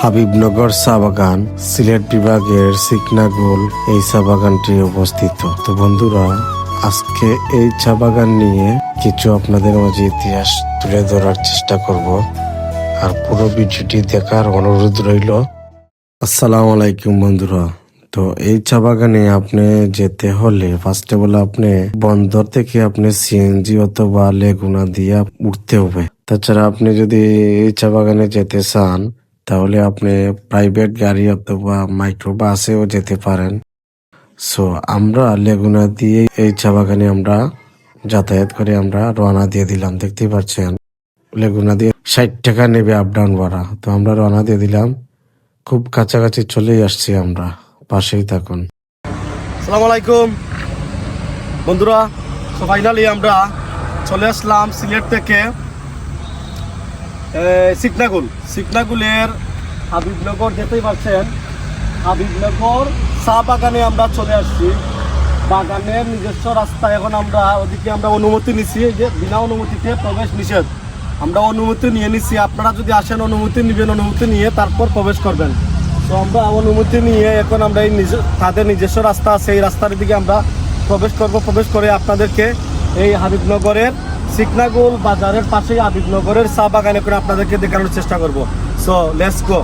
হাবিবনগর চা বাগান সিলেট বিভাগের সিকনাগুল এই চা বাগানটি অবস্থিত। তো বন্ধুরা, আজকে এই চা বাগান নিয়ে কিছু আপনাদের মাঝে ইতিহাস তুলে ধরার চেষ্টা করব। আর পুরো ভিডিওটি দেখার অনুরোধ রইল। আসসালামু আলাইকুম বন্ধুরা। তো এই চা বাগানে আপনি যেতে হলে ফার্স্ট অল আপনি বন্দর থেকে আপনি সিএনজি অথবা লেগুনা দিয়ে উঠতে হবে। তাছাড়া আপনি যদি এই চা বাগানে যেতে চান তাহলে আপনি প্রাইভেট গাড়ি অথবা মাইক্রো বাসেও যেতে পারেন। সো আমরা লেগুনা দিয়ে এই চা বাগানে আমরা যাতায়াত করে আমরা রওনা দিয়ে দিলাম, দেখতেই পাচ্ছেন। লেগুনা দিয়ে ষাট টাকা নেবে আপ ডাউন ভাড়া। তো আমরা রওনা দিয়ে দিলাম। খুব কাছাকাছি চলেই আসছি আমরা। পাশেই থাকুন। সালাম আলাইকুম। বন্ধুরা ফাইনালি আমরা চলে আসলাম সিলেট থেকে। সিকনাগুল সিকনাগুলের হাবিবনগর যেতেই পারছেন, হাবিবনগর চা বাগানে আমরা চলে আসছি। বাগানের নিজস্ব রাস্তা, এখন আমরা ওদিকে আমরা অনুমতি নিছি যে বিনা অনুমতিতে প্রবেশ নিষেধ। আমরা অনুমতি নিয়ে নিছি, আপনারা যদি আসেন অনুমতি নেবেন, অনুমতি নিয়ে তারপর প্রবেশ করবেন। তো আমরা অনুমতি নিয়ে এখন আমরা এই নিজ, তাদের নিজস্ব রাস্তা আছে এই রাস্তার দিকে আমরা প্রবেশ করব। প্রবেশ করে আপনাদেরকে এই হাবিবনগরের সিকনাগুল বাজারের পাশেই হাবিবনগরের চা বাগানে করে আপনাদেরকে দেখানোর চেষ্টা করব। সো লেটস গো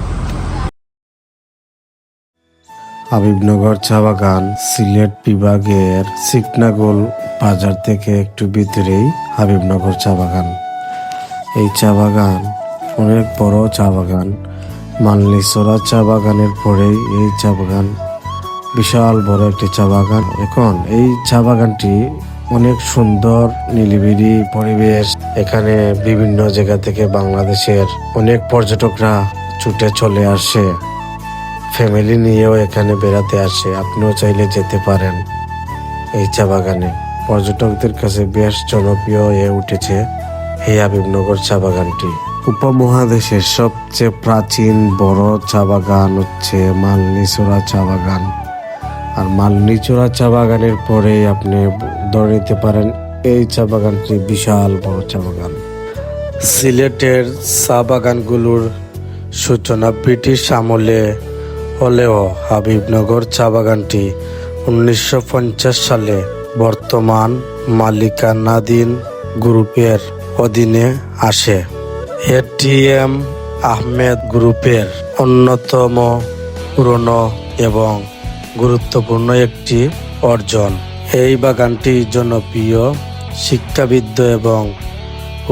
হাবিবনগর চা বাগান সিলেট বিভাগের সিকনাগোল বাজার থেকে একটু ভিতরেই হাবিবনগর চা বাগান। এই চা বাগান অনেক বড় চা বাগান। মালনিসরা চা বাগানের পরেই এই চা বাগান বিশাল বড় একটি চা বাগান। এখন এই চা বাগানটি অনেক সুন্দর নিলিবিলি পরিবেশ। এখানে বিভিন্ন জায়গা থেকে বাংলাদেশের অনেক পর্যটকরা ছুটে চলে আসে। ফ্যামিলি নিয়েও এখানে বেড়াতে আসে। আপনিও চাইলে যেতে পারেন এই চা বাগানে। পর্যটকদের কাছে বেশ জনপ্রিয় হয়ে উঠেছে এই হাবিবনগর চা বাগানটি। উপমহাদেশের সবচেয়ে প্রাচীন বড় চা বাগান হচ্ছে মালনিচোরা চা বাগান। আর মালনিচোরা চা বাগানের পরে আপনি ধরে নিতে পারেন, এই চা বাগানটি বিশাল বড় চা বাগান। সিলেটের চা বাগানগুলোর সূচনা ব্রিটিশ আমলে হলেও হাবিবনগর চা বাগানটি উনিশশো পঞ্চাশ সালে বর্তমান মালিকানাধীন গ্রুপের অধীনে আসে। এটিএম আহমেদ গ্রুপের অন্যতম পুরনো এবং গুরুত্বপূর্ণ একটি অর্জন। এই বাগানটি জনপ্রিয় শিক্ষাবিদ এবং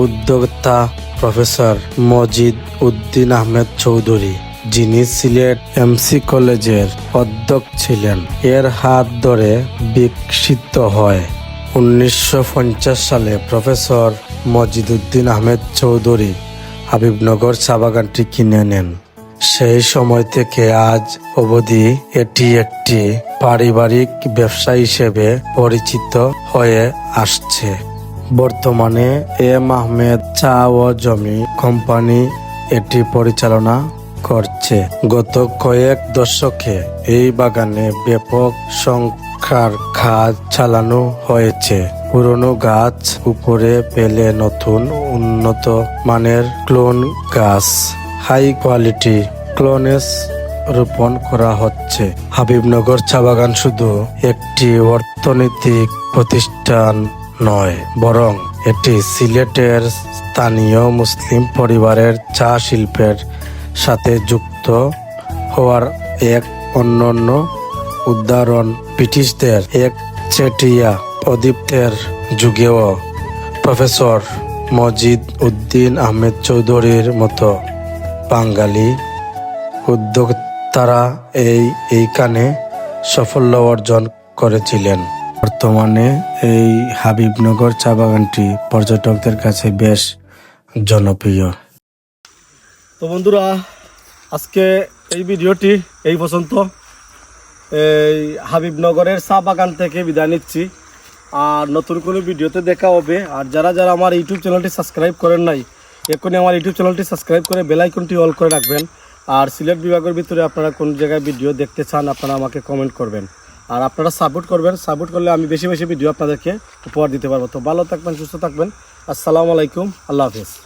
উদ্যোক্তা প্রফেসর মজিদ উদ্দিন আহমেদ চৌধুরী, যিনি সিলেট এমসি কলেজের অধ্যক্ষ ছিলেন। এর হাত ধরে বিকশিত হয় উনিশশো পঞ্চাশ সালে প্রফেসর মজিদুদ্দিন আহমেদ চৌধুরী হাবিবনগর চা বাগানটি কিনে নেন। সেই সময় থেকে আজ অবধি এটি একটি পারিবারিক ব্যবসা হিসেবে পরিচিত হয়ে আসছে। বর্তমানে এম আহমেদ চা ও জমি কোম্পানি এটি পরিচালনা করছে। গত কয়েক দশকে এই বাগানে ব্যাপক সংখ্যার গাছ চালানো হয়েছে। পুরনো গাছ উপরে পেলে নতুন উন্নত মানের ক্লোন গাছ। হাই কোয়ালিটি ক্লোনেস রোপণ করা হচ্ছে। হাবিবনগর চা বাগান শুধু একটি অর্থনৈতিক প্রতিষ্ঠান নয়, বরং এটি সিলেটের স্থানীয় মুসলিম পরিবারের চা শিল্পের সাথে যুক্ত হওয়ার এক অন্যান্য উদাহরণ ব্রিটিশদের এক চেটিয়া প্রদীপ্তের যুগেও প্রফেসর মজিদ উদ্দিন আহমেদ চৌধুরীর মতো। বাঙালি উদ্যোক্তারা এই এইখানে সাফল্য অর্জন করেছিলেন। বর্তমানে এই হাবিবনগর চা বাগানটি পর্যটকদের কাছে বেশ জনপ্রিয়। তো বন্ধুরা, আজকে এই ভিডিওটি এই পর্যন্ত। এই হাবিবনগরের চা বাগান থেকে বিদায় নিচ্ছি। আর নতুন কোনো ভিডিওতে দেখা হবে। আর যারা যারা আমার ইউটিউব চ্যানেলটি সাবস্ক্রাইব করেন নাই এখনই আমার ইউটিউব চ্যানেলটি সাবস্ক্রাইব করে বেলাইকনটি অল করে রাখবেন। আর সিলেট বিভাগের ভিতরে আপনারা কোন জায়গায় ভিডিও দেখতে চান, আপনারা আমাকে কমেন্ট করবেন। আর আপনারা সাপোর্ট করবেন। সাপোর্ট করলে আমি বেশি বেশি ভিডিও আপনাদেরকে উপহার দিতে পারব। তো ভালো থাকবেন, সুস্থ থাকবেন। আসসালামু আলাইকুম। আল্লাহ হাফিজ।